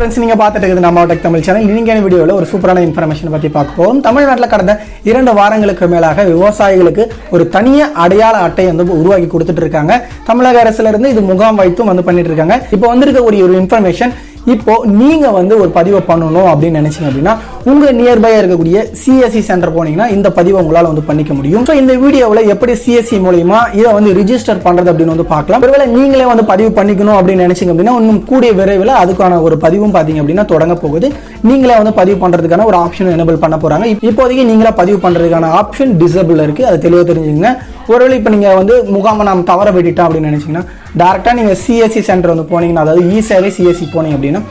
Friends நீங்கள் பார்த்துட்டு இருக்குது நம்ம டெக் தமிழ் சேனல் இன்றைக்கான வீடியோவில் ஒரு சூப்பரான இன்ஃபர்மேஷன் பத்தி பார்க்க போகிறோம் தமிழ்நாட்டில் கடந்த இரண்டு வாரங்களுக்கு மேலாக விவசாயிகளுக்கு ஒரு தனிய அடையாள அட்டை வந்து உருவாக்கி கொடுத்துட்டு இருக்காங்க. தமிழக அரசுல இருந்து இது முகாம் வைத்தும் வந்து பண்ணிட்டு இருக்காங்க. இப்போ வந்திருக்கக்கூடிய ஒரு இன்ஃபர்மேஷன் இப்போது நீங்கள் வந்து ஒரு பதிவை பண்ணணும் அப்படின்னு நினச்சிங்க அப்படின்னா உங்கள் நியர்பையாக இருக்கக்கூடிய சிஎஸ்சி சென்டர் போனீங்கன்னா இந்த பதிவை உங்களால் வந்து பண்ணிக்க முடியும். ஸோ இந்த வீடியோவில் எப்படி சிஎஸ்சி மூலயமா இதை வந்து ரிஜிஸ்டர் பண்ணுறது அப்படின்னு வந்து பார்க்கலாம். ஒருவேளை நீங்களே வந்து பதிவு பண்ணிக்கணும் அப்படின்னு நினச்சிங்க அப்படின்னா இன்னும் கூடிய விரைவில் அதுக்கான ஒரு பதிவும் பார்த்தீங்க அப்படின்னா தொடங்க போகுது. நீங்களே வந்து பதிவு பண்ணுறதுக்கான ஒரு ஆப்ஷன் எனபிள் பண்ண போகிறாங்க இப்போதைக்கு நீங்களே பதிவு பண்ணுறதுக்கான ஆப்ஷன் டிசபிள் இருக்குது அது தெளிவாக தெரிஞ்சுங்க ஒருவேளை இப்போ நீங்கள் வந்து முகாமை நாம் தவற விட்டுட்டோம் அப்படின்னு நினச்சிங்கன்னா டேரெக்டாக நீங்கள் சிஎஸ்சி சென்டர் வந்து போனீங்கன்னா அதாவது இ சேவை சிஎஸ்சி போனீங்க அப்படின்னா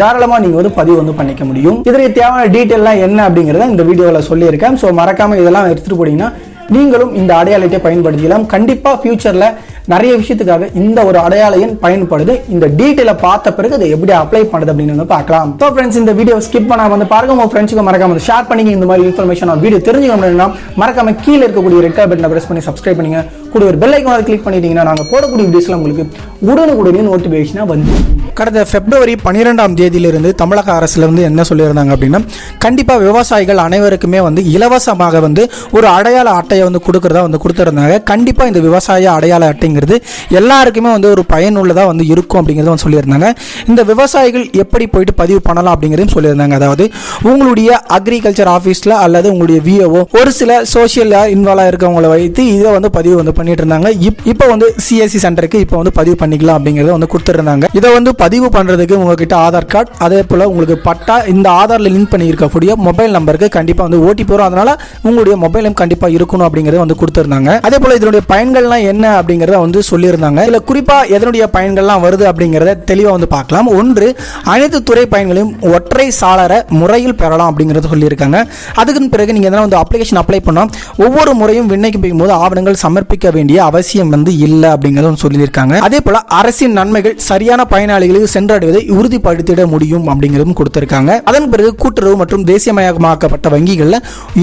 தாராளமாக நீங்கள் வந்து பதிவு வந்து பண்ணிக்க முடியும். இதற்கு தேவையான டீட்டெயிலாம் என்ன அப்படிங்கிறத இந்த வீடியோவில் சொல்லியிருக்கேன். ஸோ மறக்காமல் இதெல்லாம் எடுத்துகிட்டு போனீங்கன்னா நீங்களும் இந்த அடையாளத்தை பயன்படுத்திக்கலாம். கண்டிப்பாக ஃப்யூச்சரில் நிறைய விஷயத்துக்காக இந்த ஒரு அடையாள எண் பயன்படுது. இந்த டீட்டெயிலை பார்த்த பிறகு அதை எப்படி அப்ளை பண்ணுது அப்படின்னு வந்து பார்க்கலாம். ஸோ ஃப்ரெண்ட்ஸ் இந்த வீடியோ ஸ்கிப் பண்ணாம வந்து பாருங்க. உங்க ஃப்ரெண்ட்ஸுக்கு மறக்காம வந்து ஷேர் பண்ணிங்க. இந்த மாதிரி இன்ஃபர்மேஷன் வீடியோ தெரிஞ்சுக்க முடியும்னா மறக்காம கீழே இருக்கக்கூடிய ரெட் கலர் பட்டனை ப்ரெஸ் பண்ணி சப்ஸ்கிரைப் பண்ணுங்க. கூட ஒரு பெல் ஐக்கான கிளிக் பண்ணிட்டீங்கன்னா நாங்கள் போடக்கூடிய வீடியோஸ்ல உங்களுக்கு உடனுக்குடனே நோட்டிஃபிகேஷனாக வந்து கடந்த பிப்ரவரி பன்னிரெண்டாம் தேதியிலிருந்து தமிழக அரசுல என்ன சொல்லியிருந்தாங்க அப்படின்னா கண்டிப்பாக விவசாயிகள் அனைவருக்குமே வந்து இலவசமாக வந்து ஒரு அடையாள அட்டையை வந்து கொடுக்கறதா வந்து கொடுத்துருந்தாங்க. கண்டிப்பாக இந்த விவசாய அடையாள அட்டைங்க அப்படிங்கிறது எல்லாருக்குமே வந்து ஒரு பயனுள்ளதாக வந்து இருக்கும் அப்படிங்கிறத வந்து சொல்லியிருந்தாங்க. இந்த விவசாயிகள் எப்படி போயிட்டு பதிவு பண்ணலாம் அப்படிங்கிறதையும் சொல்லியிருந்தாங்க. அதாவது உங்களுடைய அக்ரிகல்ச்சர் ஆஃபீஸில் அல்லது உங்களுடைய விஓஓ ஒரு சில சோஷியலில் இன்வால்வ் இருக்கவங்களை வைத்து இதை வந்து பதிவு வந்து பண்ணிட்டு இருந்தாங்க. இப் இப்போ வந்து சிஎஸ்சி சென்டருக்கு இப்போ வந்து பதிவு பண்ணிக்கலாம் அப்படிங்கிறத வந்து கொடுத்துருந்தாங்க. இதை வந்து பதிவு பண்ணுறதுக்கு உங்ககிட்ட ஆதார் கார்டு அதே போல் உங்களுக்கு பட்டா இந்த ஆதாரில் லிங்க் பண்ணி இருக்கக்கூடிய மொபைல் நம்பருக்கு கண்டிப்பாக வந்து ஓடிபி வரும். அதனால் உங்களுடைய மொபைலும் கண்டிப்பாக இருக்கணும் அப்படிங்கிறத வந்து கொடுத்துருந்தாங்க. அதே போல் இதனுடைய பயன்கள்லாம் என்ன அப்படிங்கிறத வந்து சொல்லியிருந்தாங்க. இதில் குறிப்பாக எதனுடைய பயன்கள்லாம் வருது அப்படிங்கிறத தெளிவாக வந்து பார்க்கலாம். ஒன்று அனைத்து துறை பயன்களையும் ஒற்றை சாளர முறையில் பெறலாம் அப்படிங்கிறத சொல்லியிருக்காங்க. அதுக்கு பிறகு நீங்கள் எதனா வந்து அப்ளிகேஷன் அப்ளை பண்ணால் ஒவ்வொரு முறையும் விண்ணப்பிக்கும் போது ஆவணங்கள் சமர்ப்பிக்க வேண்டிய அவசியம் வந்து இல்லை அப்படிங்கிறத சொல்லியிருக்காங்க. அதே போல் அரசின் நன்மைகள் சரியான பயனாளிகளுக்கு சென்றடைவதை உறுதிப்படுத்திட முடியும் அப்படிங்கிறதும் கொடுத்திருக்காங்க. அதன் பிறகு கூட்டுறவு மற்றும் தேசியமயமாக்கப்பட்ட வங்கிகளில்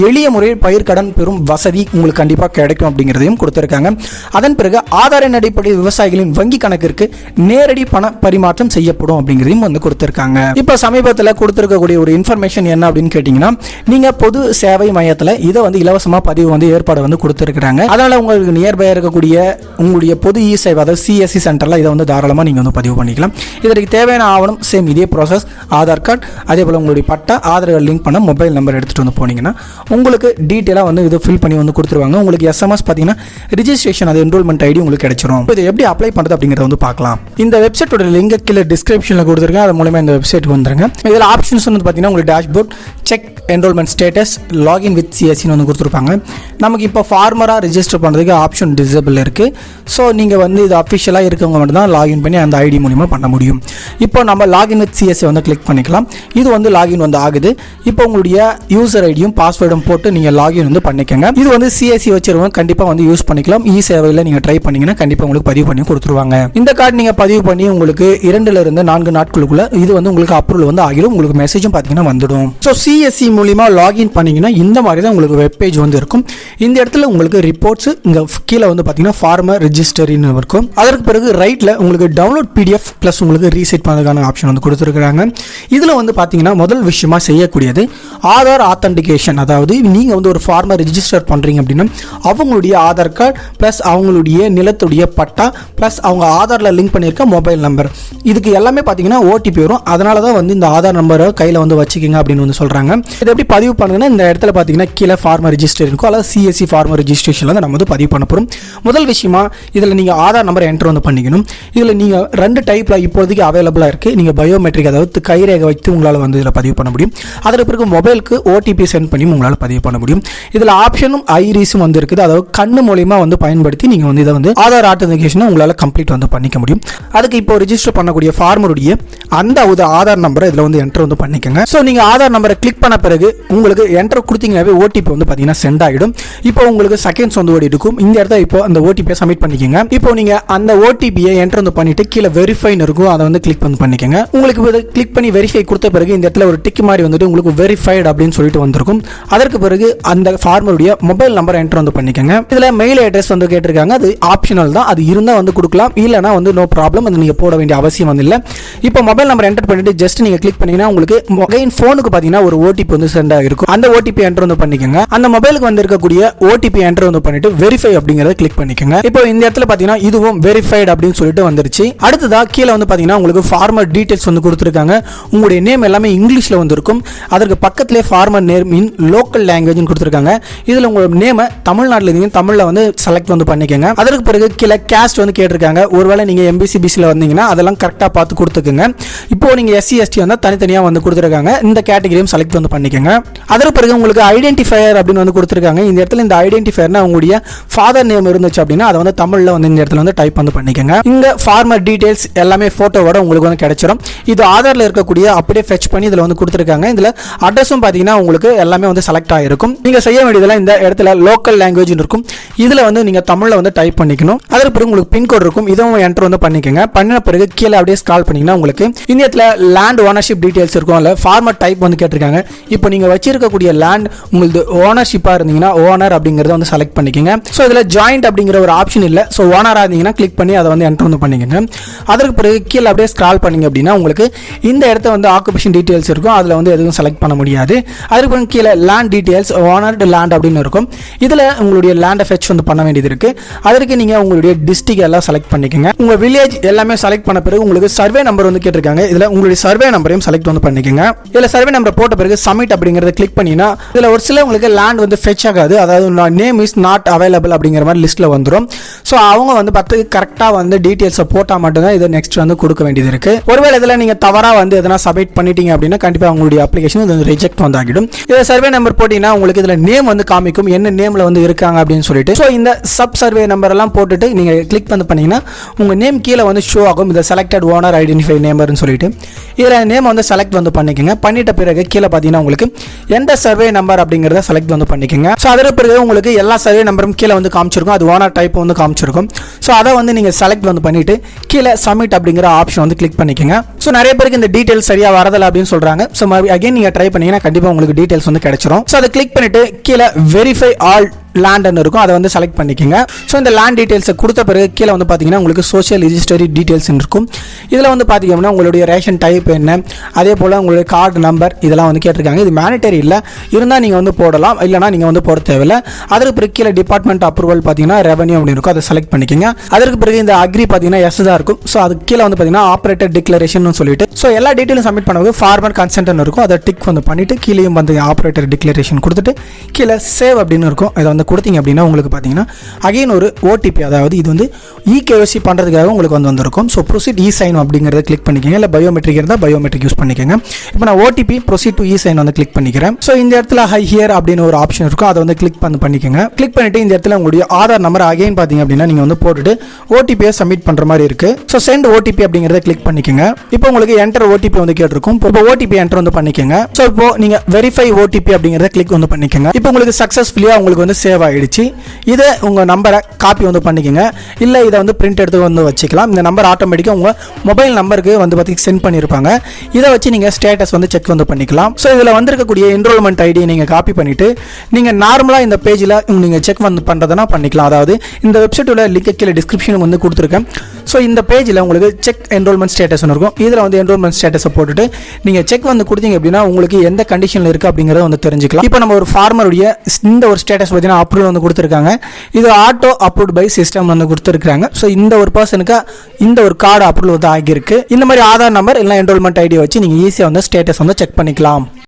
எளிய முறையில் பயிர்க்கடன் பெறும் வசதி உங்களுக்கு கண்டிப்பாக கிடைக்கும் அப்படிங்கிறதையும் கொடுத்திருக்காங்க. அதன் பிறகு ஆதாரின் அடிப்படையில் விவசாயிகளின் வங்கி கணக்கிற்கு நேரடி பண பரிமாற்றம் செய்யப்படும் அப்படிங்கிறதையும் வந்து கொடுத்துருக்காங்க. இப்போ சமீபத்தில் கொடுத்துருக்கக்கூடிய ஒரு இன்ஃபர்மேஷன் என்ன அப்படின்னு கேட்டிங்கன்னா நீங்கள் பொது சேவை மையத்தில் இதை வந்து இலவசமாக பதிவு வந்து ஏற்பாடு வந்து கொடுத்துருக்குறாங்க. அதனால் உங்களுக்கு நியர்பை இருக்கக்கூடிய உங்களுடைய பொது இ சேவை அதாவது சிஎஸ்சி சென்டரில் இதை வந்து தாராளமாக நீங்கள் வந்து பதிவு பண்ணிக்கலாம். இதற்கு தேவையான ஆவணம் சேம் இதே ப்ராசஸ் ஆதார் கார்டு அதே போல் உங்களுடைய பட்டா ஆதார் லிங்க் பண்ண மொபைல் நம்பர் எடுத்துகிட்டு வந்து போனீங்கன்னா உங்களுக்கு டீட்டெயிலாக வந்து இதை ஃபில் பண்ணி வந்து கொடுத்துருவாங்க. உங்களுக்கு எஸ்எம்எஸ் பார்த்தீங்கன்னா ரிஜிஸ்ட்ரேஷன் அது என்ரோல்மெண்ட் ஐடி உங்களுக்கு கிடைச்சிரும். இதை எப்படி அப்ளை பண்ணுறது அப்படிங்கிறத வந்து பார்க்கலாம். இந்த வெப்சைட்டோட லிங்க் கீழே டிஸ்கிரிப்ஷனில் கொடுத்துருக்கேன். அது மூலமா இந்த வெப்சைட் வந்துருங்க. இதில் ஆப்ஷன்ஸ் வந்து பார்த்தீங்கன்னா உங்களுக்கு dashboard check enrolment status login with சிஎஸ்சின்னு வந்து கொடுத்துருப்பாங்க. நமக்கு இப்போ ஃபார்மராக ரிஜிஸ்டர் பண்ணுறதுக்கு ஆப்ஷன் டிசபிள் இருக்குது ஸோ நீங்கள் வந்து இது அஃபிஷியலாக இருக்கவங்க மட்டும் தான் லாகின் பண்ணி அந்த ஐடி மூலிமா பண்ண முடியும். இப்போ நம்ம லாகின் வித் சிஎஸ்சி வந்து கிளிக் பண்ணிக்கலாம். இது வந்து லாகின் வந்து ஆகுது. இப்போ உங்களுடைய யூசர் ஐடியும் பாஸ்வேர்டும் போட்டு நீங்கள் லாகின் வந்து பண்ணிக்கோங்க. இது வந்து சிஎஸ்சி வச்சுருவோம் கண்டிப்பாக வந்து யூஸ் பண்ணிக்கலாம். இ சேவையில் நீங்கள் ட்ரை பண்ணீங்கன்னா கண்டிப்பாக உங்களுக்கு பதிவு பண்ணி கொடுத்துருவாங்க. இந்த கார்டு நீங்கள் பதிவு பண்ணி உங்களுக்கு இரண்டுல இருந்து நான்கு நாட்களுக்குள்ள இது வந்து உங்களுக்கு அப்ரூவல் வந்து ஆகிடும். உங்களுக்கு மெசேஜும் பார்த்தீங்கன்னா வந்துடும். ஸோ சிஎஸ்சி மூலியமா லாகின் பண்ணீங்கன்னா இந்த மாதிரி தான் உங்களுக்கு வெப் பேஜ் வந்து இருக்கும். இந்த இடத்துல உங்களுக்கு ரிப்போர்ட்ஸ் இங்கே கீழே வந்து பார்த்தீங்கன்னா ஃபார்மர் ரிஜிஸ்டரின்னு இருக்கும். அதற்கு பிறகு ரைட்டில் உங்களுக்கு டவுன்லோட் பிடிஎஃப் ப்ளஸ் உங்களுக்கு ரீசெட் பண்ணுறதுக்கான ஆப்ஷன் வந்து கொடுத்துருக்காங்க இதில் வந்து பார்த்தீங்கன்னா முதல் விஷயமா செய்யக்கூடியது ஆதார் ஆத்தன்டிகேஷன் அதாவது நீங்கள் வந்து ஒரு ஃபார்மர் ரிஜிஸ்டர் பண்ணுறீங்க அப்படின்னா அவங்களுடைய ஆதார் கார்டு ப்ளஸ் அவங்களுடைய நிலத்துடைய பட்டா ப்ளஸ் அவங்க ஆதாரில் லிங்க் பண்ணியிருக்க மொபைல் நம்பர் இதுக்கு எல்லாமே பார்த்தீங்கன்னா ஓடிபி வரும். அதனால தான் வந்து இந்த ஆதார் நம்பரை கையில் வந்து வச்சுக்கிங்க அப்படின்னு வந்து சொல்கிறாங்க இதை எப்படி பதிவு பண்ணுங்கன்னா இந்த இடத்துல பார்த்தீங்கன்னா கீழே ஃபார்மர் ரிஜிஸ்டர் இருக்கும். அல்லது சிஎஸ்சி ஃபார்மர் ரிஜிஸ்ட்ரேஷன் வந்து நம்ம வந்து பதிவு பண்ண போகிறோம் முதல் விஷயமா இதில் நீங்கள் ஆதார் நம்பர் என்டர் வந்து பண்ணிக்கணும். இதில் நீங்கள் ரெண்டு டைப்பில் இப்போதைக்கு அவைலபிளாக இருக்குது நீங்கள் பயோமெட்ரிக் அதாவது கைரேகை வைத்து உங்களால் வந்து இதில் பதிவு பண்ண முடியும். அதில் பிறகு மொபைலுக்கு ஓடிபி சென்ட் பண்ணி உங்களால் பதிவு பண்ண முடியும். இதில் ஆப்ஷனும் ஐரிஸும் வந்து இருக்குது. அதாவது கண்ணு மூலியமாக வந்து பயன்படுத்தி நீங்கள் வந்து இதை வந்து ஆதார் ஆத்தன்டிகேஷனை உங்களால் கம்ப்ளீட் வந்து பண்ணிக்க முடியும். அதுக்கு இப்போ ரிஜிஸ்டர் பண்ணக்கூடிய ஃபார்மருடைய அந்த ஒரு ஆதார் நம்பரை இதில் வந்து என்டர் வந்து பண்ணிக்கோங்க. ஸோ நீங்கள் ஆதார் நம்பரை கிளிக் பண்ண பிறகு உங்களுக்கு என்டர் கொடுத்தீங்கனாவே ஓடிபி வந்து பார்த்தீங்கன்னா சென்ட் ஆகிடும் இப்போ உங்களுக்கு செகண்ட்ஸ் வந்து ஓடி இருக்கும். இந்த இடத்துல இப்போ அந்த ஓடிபியை சப்மிட் பண்ணிக்கோங்க. இப்போ நீங்கள் அந்த ஓடிபியை என்டர் வந்து பண்ணிட்டு கீழே வெரிஃபைன்னு இருக்கும். அதை வந்து கிளிக் வந்து பண்ணிக்கோங்க. உங்களுக்கு கிளிக் பண்ணி வெரிஃபை கொடுத்த பிறகு இந்த இடத்துல ஒரு டிக் மாதிரி வந்துட்டு உங்களுக்கு வெரிஃபைடு அப்படின்னு சொல்லிட்டு வந்திருக்கும். அதற்கு பிறகு அந்த ஃபார்மருடைய மொபைல் நம்பரை என்டர் வந்து பண்ணிக்கோங்க. இதில் மெயில் அட்ரஸ் வந்து கேட்டிருக்காங்க. அது ஆப்ஷன் ஆப்ஷனல் தான். அது இருந்தால் வந்து கொடுக்கலாம். இல்லைனா வந்து நோ ப்ராப்ளம் அது நீங்கள் போட வேண்டிய அவசியம் வந்து இல்லை. இப்போ மொபைல் நம்பர் என்டர் பண்ணிட்டு ஜஸ்ட் நீங்கள் கிளிக் பண்ணீங்கன்னா உங்களுக்கு மொபைல் ஃபோனுக்கு பார்த்தீங்கன்னா ஒரு ஓடிபி வந்து சென்ட் ஆகிருக்கும். அந்த ஓடிபி என்டர் வந்து பண்ணிக்கோங்க. அந்த மொபைலுக்கு வந்து இருக்கக்கூடிய ஓடிபி என்டர் வந்து பண்ணிட்டு வெரிஃபை அப்படிங்கிறத கிளிக் பண்ணிக்கோங்க. இப்போ இந்த இடத்துல பார்த்தீங்கன்னா இதுவும் வெரிஃபைடு அப்படின்னு சொல்லிட்டு வந்துருச்சு. அடுத்ததா கீழே வந்து பார்த்தீங்கன்னா உங்களுக்கு ஃபார்மர் டீட்டெயில்ஸ் வந்து கொடுத்துருக்காங்க. உங்களுடைய நேம் எல்லாமே இங்கிலீஷில் வந்து இருக்கும் அதற்கு பக்கத்திலே ஃபார்மர் நேம் இன் லோக்கல் லாங்குவேஜ்னு கொடுத்துருக்காங்க. இதில் உங்களோட நேமை தமிழ்நாட்டில் இருந்தீங்க தமிழில் வந்து செலக்ட் வந்து பண்ணிக்கோங்க. அதற்கு பிறகு கீழே கேஸ்ட் வந்து கேட்டிருக்காங்க. ஒருவேளை நீங்கள் எம்பிசி பிசியில் வந்தீங்கன்னா அதெல்லாம் கரெக்டாக பார்த்து கொடுத்துக்குங்க. இப்போ நீங்கள் எஸ்சி எஸ்டி வந்தால் தனித்தனியாக வந்து கொடுத்துருக்காங்க. இந்த கேட்டகரியும் செலக்ட் வந்து பண்ணிக்கோங்க. அதற்கு பிறகு உங்களுக்கு ஐடென்டிஃபயர் அப்படின்னு வந்து கொடுத்துருக்காங்க. இந்த இடத்துல இந்த ஐடென்டிஃபயர்னா உங்களுடைய ஃபாதர் நேம் இருந்துச்சு அப்படின்னா அதை வந்து தமிழில் வந்து இந்த இடத்துல வந்து டைப் வந்து பண்ணிக்கோங்க. இங்கே ஃபார்மர் டீடைல்ஸ் எல்லாமே ஃபோட்டோவோட உங்களுக்கு வந்து கிடைச்சிரும். இது ஆதாரில் இருக்கக்கூடிய அப்படியே ஃபெச் பண்ணி இதில் வந்து கொடுத்துருக்காங்க. இதில் அட்ரஸும் பார்த்தீங்கன்னா உங்களுக்கு எல்லாமே வந்து செலக்ட் ஆகிருக்கும் நீங்கள் செய்ய வேண்டியதெல்லாம் இந்த இடத்துல லோக்கல் லாங்குவேஜ் இருக்கும். இதில் வந்து நீங்கள் தமிழில் வந்து டைப் பண்ணிக்கணும். அதற்கு பிறகு உங்களுக்கு பின்கோட் இருக்கும். இதுவும் என்டர் வந்து பண்ணிக்கோங்க. பண்ணின பிறகு கீழே அப்படியே ஸ்கால் பண்ணிங்கன்னா உங்களுக்கு இந்த இடத்துல லேண்ட் ஓனர்ஷிப் டீடைல்ஸ் இருக்கும். இல்லை ஃபார்மர் டைப் வந்து கேட்டிருக்காங்க. இப்போ நீங்கள் வச்சிருக்கக்கூடிய லேண்ட் உங்களுக்கு ஓனர்ஷிப்பாக இருந்தீங்கன்னா ஓனர் அப்படிங்கிறத வந்து செலக்ட் பண்ணிக்கோங்க. ஸோ இதில் ஜாயிண்ட் அப்படிங்கிற ஒரு ஆப்ஷன் இல்லை. ஸோ ஓனராக இருந்தீங்கன்னா கிளிக் பண்ணி அதை வந்து என்டர் வந்து பண்ணிக்கோங்க. அதற்கு பிறகு கீழே அப்படியே ஸ்க்ரால் பண்ணீங்க அப்படின்னா உங்களுக்கு இந்த இடத்த வந்து ஆக்குபேஷன் டீடைல்ஸ் இருக்கும். அதில் வந்து எதுவும் செலக்ட் பண்ண முடியாது. அதுக்கு பிறகு கீழே லேண்ட் டீடைல்ஸ் ஓனர்டு லேண்ட் அப்படின்னு இருக்கும். இதில் உங்களுடைய லேண்டை ஃபெச் வந்து பண்ண வேண்டியது இருக்குது அதற்கு நீங்கள் உங்களுடைய டிஸ்ட்ரிக் எல்லாம் செலக்ட் பண்ணிக்கோங்க. உங்கள் வில்லேஜ் எல்லாமே செலக்ட் பண்ண பிறகு உங்களுக்கு சர்வே நம்பர் வந்து கேட்டிருக்காங்க. இதில் உங்களுடைய சர்வே நம்பரையும் செலக்ட் வந்து பண்ணிக்கோங்க. இதில் சர்வே நம்பர் போட்ட பிறகு சப்மிட் அப்படிங்கிறத கிளிக் பண்ணினா இதில் ஒரு சில உங்களுக்கு லேண்ட் வந்து ஃபெச் ஆகாது. அதாவது நேம் இஸ் நாட் அவைலபிள் அப்படிங்கிற மாதிரி லிஸ்ட்டில் வந்துடும் ஸோ அவங்க வந்து பத்து கரெக்டாக வந்து டீட்டெயில்ஸை போட்டால் மட்டும்தான் இதை நெக்ஸ்ட் வந்து கொடுக்க வேண்டியது இருக்கு. ஒருவேளை இதில் நீங்கள் தவறாக வந்து எதனா சப்மிட் பண்ணிட்டீங்க அப்படின்னா கண்டிப்பாக உங்களுடைய அப்ளிகேஷன் இது ரிஜெக்ட் வந்து ஆகிடும் இதில் சர்வே நம்பர் போட்டிங்கன்னா உங்களுக்கு இதில் நேம் வந்து காமிக்கும். என்ன நேமில் வந்து இருக்காங்க அப்படின்னு சொல்லிட்டு. ஸோ இந்த சப் சர்வே நம்பர் எல்லாம் போட்டுட்டு நீங்கள் கிளிக் வந்து பண்ணிங்கன்னா உங்கள் நேம் கீழே வந்து ஷோ ஆகும். இந்த செலக்டட் ஓனர் ஐடென்டிஃபை நேமர்னு சொல்லிட்டு. இதில் நேம் வந்து செலக்ட் வந்து பண்ணிக்கோங்க. பண்ணிட்ட பிறகு கீழே பார்த்தீங்கன்னா உங்களுக்கு எந்த சர்வே நம்பர் அப்படிங்கிறத செலக்ட் வந்து பண்ணிக்கோங்க. ஸோ அதற்கு பிறகு உங்களுக்கு எல்லா சர்வே நம்பரும் கீழே வந்து காமிச்சிருக்கும். அது ஓனர் டைப் வந்து காமிச்சிருக்கும். ஸோ அதை வந்து நீங்கள் செலக்ட் வந்து பண்ணிட்டு கீழே சப்மிட் அப்படிங்கிற ஆப்ஷன் வந்து கிளிக் பண்ணிக்கோங்க. ஸோ நிறைய பேருக்கு இந்த டீட்டெயில்ஸ் சரியாக வரதில்லை அப்படின்னு சொல்கிறாங்க ஸோ அகைன் நீங்கள் ட்ரை பண்ணிங்கன்னா கண்டிப்பாக உங்களுக்கு டீடைல்ஸ் வந்து கிடைச்சிரும். ஸோ அதை கிளிக் பண்ணிட்டு கீழே வெரிஃபை ஆல் லேண்ட்னு இருக்கும் அதை வந்து செலக்ட் பண்ணிக்கோங்க. ஸோ இந்த லேண்ட் டீட்டெயில்ஸை கொடுத்த பிறகு கீழே வந்து பார்த்தீங்கன்னா உங்களுக்கு சோஷியல் ரிஜிஸ்டரி டீட்டெயில்ஸ் இருக்கும். இதில் வந்து பார்த்தீங்கன்னா உங்களுடைய ரேஷன் டைப் என்ன அதே போல் உங்களுடைய கார்டு நம்பர் இதெல்லாம் வந்து கேட்டிருக்காங்க. இது மேனிட்டரி இல்லை. இருந்தால் நீங்கள் வந்து போடலாம். இல்லைனா நீங்கள் வந்து போட தேவையில்லை. அதற்கு பிறகு கீழே டிபார்ட்மெண்ட் அப்ரூவல் பார்த்தீங்கன்னா ரெவன்யூ அப்படின்னு இருக்கும். அதை செலக்ட் பண்ணிக்கோங்க. அதற்கு பிறகு இந்த அக்ரி பார்த்தீங்கன்னா எஸ் தான் இருக்கும். ஸோ அதுக்கு கீழே வந்து பார்த்தீங்கன்னா ஆப்ரேட்டர் டிக்ளரேஷன் சொல்லிட்டு. ஸோ எல்லா டீட்டெயிலும் சப்மிட் பண்ணுவது ஃபார்மர் கன்சென்ட்னு இருக்கும். அதை டிக் வந்து பண்ணிட்டு கீழேயும் வந்து ஆப்ரேட்டர் டிக்ளரேஷன் கொடுத்துட்டு கீழே சேவ் அப்படின்னு இருக்கும். இதை வந்து கொடுத்தீங்க அப்படின்னா உங்களுக்கு பார்த்தீங்கன்னா அகைன் ஒரு ஓடிபி அதாவது இது வந்து இகேஓசி பண்ணுறதுக்காக உங்களுக்கு வந்து வந்திருக்கும். ஸோ ப்ரொசீட் இ சைன் அப்படிங்கிறத கிளிக் பண்ணிக்கோங்க. இல்லை பயோமெட்ரிக் இருந்தால் பயோமெட்ரிக் யூஸ் பண்ணிக்கோங்க. இப்போ நான் OTP proceed to e sign வந்து கிளிக் பண்ணிக்கிறேன். ஸோ இந்த இடத்துல ஹை ஹியர் அப்படின்னு ஒரு ஆப்ஷன் இருக்கும் அதை வந்து கிளிக் பண்ணி பண்ணிக்கோங்க. கிளிக் பண்ணிட்டு இந்த இடத்துல உங்களுடைய ஆதார் நம்பர் அகைன் பார்த்தீங்க அப்படின்னா நீங்கள் வந்து போட்டுட்டு ஓடிபியை சப்மிட் பண்ணுற மாதிரி இருக்கு. ஸோ சென்ட் ஓடிபி அப்படிங்கிறத கிளிக் பண்ணிக்கோங்க. இப்போ உங்களுக்கு என்டர் ஓடிபி வந்து கேட்டிருக்கும். இப்போ ஓடிபி என்டர் வந்து பண்ணிக்கோங்க. ஸோ இப்போ நீங்கள் வெரிஃபை ஓடிபி அப்படிங்கிறத கிளிக் வந்து பண்ணிக்கோங்க. இப்போ உங்களுக்கு சக்ஸஸ்ஃபுல்லியாக உங்களுக்கு வந்து சேவ் ஆகிடுச்சு இதை உங்கள் நம்பரை காப்பி வந்து பண்ணிக்கோங்க. இல்லை இதை வந்து பிரிண்ட் எடுத்து வந்து வச்சுக்கலாம். இந்த நம்பர் ஆட்டோமேட்டிக்காக உங்கள் மொபைல் நம்பருக்கு வந்து பார்த்தி சென்ட் பண்ணியிருப்பாங்க இதை வச்சு நீங்கள் ஸ்டேட்டஸ் வந்து செக் வந்து பண்ணிக்கலாம். ஸோ இதில் வந்திருக்கக்கூடிய என்ரோல்மெண்ட் ஐடி நீங்கள் காப்பி பண்ணிவிட்டு நீங்கள் நார்மலாக இந்த பேஜில் நீங்கள் செக் வந்து பண்ணுறதுனா பண்ணிக்கலாம். அதாவது இந்த வெப்சைட்டோட லிங்க் கீழே டிஸ்கிரிப்ஷனுக்கு வந்து கொடுத்துருக்கேன். ஸோ இந்த பேஜில் உங்களுக்கு செக் என்ரோல்மெண்ட் ஸ்டேட்டஸ் இருக்கும். இதில் வந்து என்ரோல்மெண்ட் ஸ்டேட்டஸை போட்டுட்டு நீங்கள் செக் வந்து கொடுத்தீங்க அப்படின்னா உங்களுக்கு எந்த கண்டிஷனில் இருக்குது அப்படிங்கிறத வந்து தெரிஞ்சுக்கலாம். இப்போ நம்ம ஒரு ஃபார்மருடைய இந்த ஒரு ஸ்டேட்டஸ் பார்த்தீங்கன்னா அப்ரூவல் வந்து கொடுத்துருக்காங்க. இது ஆட்டோ அப்ரூவ்ட் பை சிஸ்டம் வந்து கொடுத்துருக்காங்க ஸோ இந்த ஒரு பர்சனுக்கு இந்த ஒரு கார்டு அப்ரூவல் வந்து ஆகியிருக்கு. இந்த மாதிரி ஆதார் நம்பர் இல்லை என்ரோல்மெண்ட் ஐடி வச்சு நீங்கள் ஈஸியாக வந்து ஸ்டேட்டஸ் வந்து செக் பண்ணிக்கலாம்.